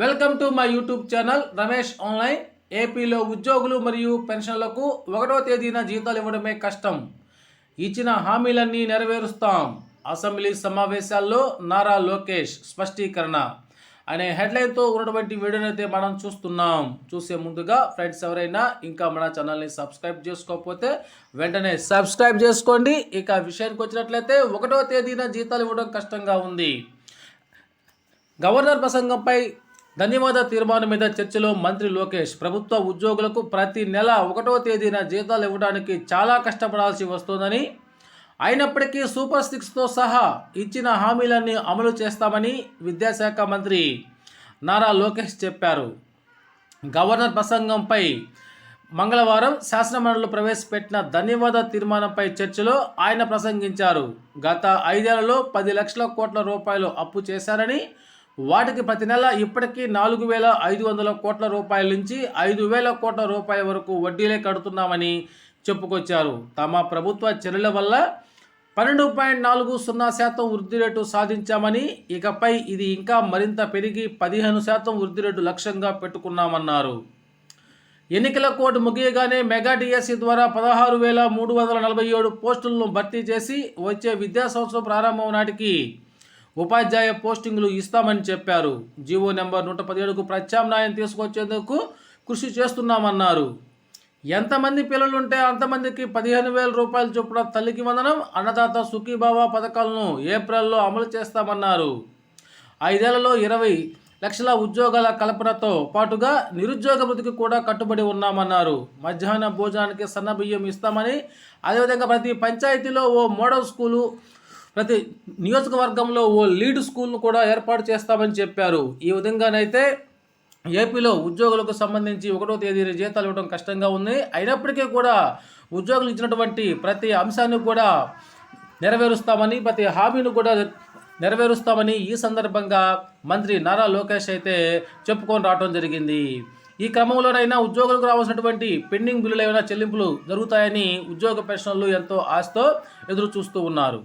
Welcome to my YouTube channel Ramesh online ఏపీలో ఉద్యోగులు మరియు పెన్షన్లకు ఒకటో తేదీన జీతాలు ఇవ్వడమే కష్టం. ఇచ్చిన హామీలన్నీ నెరవేరుస్తాం. అసెంబ్లీ సమావేశాల్లో నారా లోకేష్ స్పష్టీకరణ అనే హెడ్లైన్తో ఉన్నటువంటి వీడియోనైతే మనం చూస్తున్నాం. చూసే ముందుగా ఫ్రెండ్స్ ఎవరైనా ఇంకా మన ఛానల్ని సబ్స్క్రైబ్ చేసుకోకపోతే వెంటనే సబ్స్క్రైబ్ చేసుకోండి. ఇక విషయానికి వచ్చినట్లయితే ఒకటో తేదీన జీతాలు ఇవ్వడం కష్టంగా ఉంది. గవర్నర్ ప్రసంగంపై ధన్యవాద తీర్మానం మీద చర్చలో మంత్రి లోకేష్ ప్రభుత్వ ఉద్యోగులకు ప్రతి నెల ఒకటో తేదీన జీతాలు ఇవ్వడానికి చాలా కష్టపడాల్సి వస్తుందని అయినప్పటికీ సూపర్ సిక్స్తో సహా ఇచ్చిన హామీలన్నీ అమలు చేస్తామని విద్యాశాఖ మంత్రి నారా లోకేష్ చెప్పారు. గవర్నర్ ప్రసంగంపై మంగళవారం శాసనమండలిలో ప్రవేశపెట్టిన ధన్యవాద తీర్మానంపై చర్చలో ఆయన ప్రసంగించారు. గత ఐదేళ్ళలో పది లక్షల కోట్ల రూపాయలు అప్పు చేశారని వాటికి ప్రతి నెల ఇప్పటికీ నాలుగు వేల ఐదు వందల కోట్ల రూపాయల నుంచి ఐదు వేల కోట్ల రూపాయల వరకు వడ్డీలే కడుతున్నామని చెప్పుకొచ్చారు. తమ ప్రభుత్వ చర్యల వల్ల పన్నెండు పాయింట్ నాలుగు సున్నా శాతం వృద్ధి రేటు సాధించామని ఇకపై ఇది ఇంకా మరింత పెరిగి పదిహేను శాతం వృద్ధి రేటు లక్ష్యంగా పెట్టుకున్నామన్నారు. ఎన్నికల కోడ్ ముగియగానే మెగా డిఎస్సి ద్వారా పదహారు వేల మూడు వందల నలభై ఏడు పోస్టులను భర్తీ చేసి వచ్చే విద్యా సంవత్సరం ప్రారంభం నాటికి ఉపాధ్యాయ పోస్టింగ్లు ఇస్తామని చెప్పారు. జీవో నెంబర్ నూట పదిహేడుకు ప్రత్యామ్నాయం తీసుకొచ్చేందుకు కృషి చేస్తున్నామన్నారు. ఎంతమంది పిల్లలుంటే అంతమందికి పదిహేను వేల రూపాయలు చొప్పున తల్లికి వందనం అన్నదాత సుఖీభావ పథకాలను ఏప్రిల్లో అమలు చేస్తామన్నారు. ఐదేళ్ళలో ఇరవై లక్షల ఉద్యోగాల కల్పనతో పాటుగా నిరుద్యోగ వృద్ధికి కూడా కట్టుబడి ఉన్నామన్నారు. మధ్యాహ్న భోజనానికి సన్న బియ్యం ఇస్తామని అదేవిధంగా ప్రతి పంచాయతీలో ఓ మోడల్ స్కూలు ప్రతి నియోజకవర్గంలో ఓ లీడ్ స్కూల్ను కూడా ఏర్పాటు చేస్తామని చెప్పారు. ఈ విధంగానైతే ఏపీలో ఉద్యోగులకు సంబంధించి ఒకటో తేదీ జీతాలు ఇవ్వడం కష్టంగా ఉంది. అయినప్పటికీ కూడా ఉద్యోగులు ఇచ్చినటువంటి ప్రతి అంశాన్ని కూడా నెరవేరుస్తామని ప్రతి హామీని కూడా నెరవేరుస్తామని ఈ సందర్భంగా మంత్రి నారా లోకేష్ అయితే చెప్పుకొని రావడం జరిగింది. ఈ క్రమంలోనైనా ఉద్యోగులకు రావాల్సినటువంటి పెండింగ్ బిల్లులు ఏమైనా చెల్లింపులు జరుగుతాయని ఉద్యోగ పెన్షన్లు ఎంతో ఆశతో ఎదురు చూస్తూ ఉన్నారు.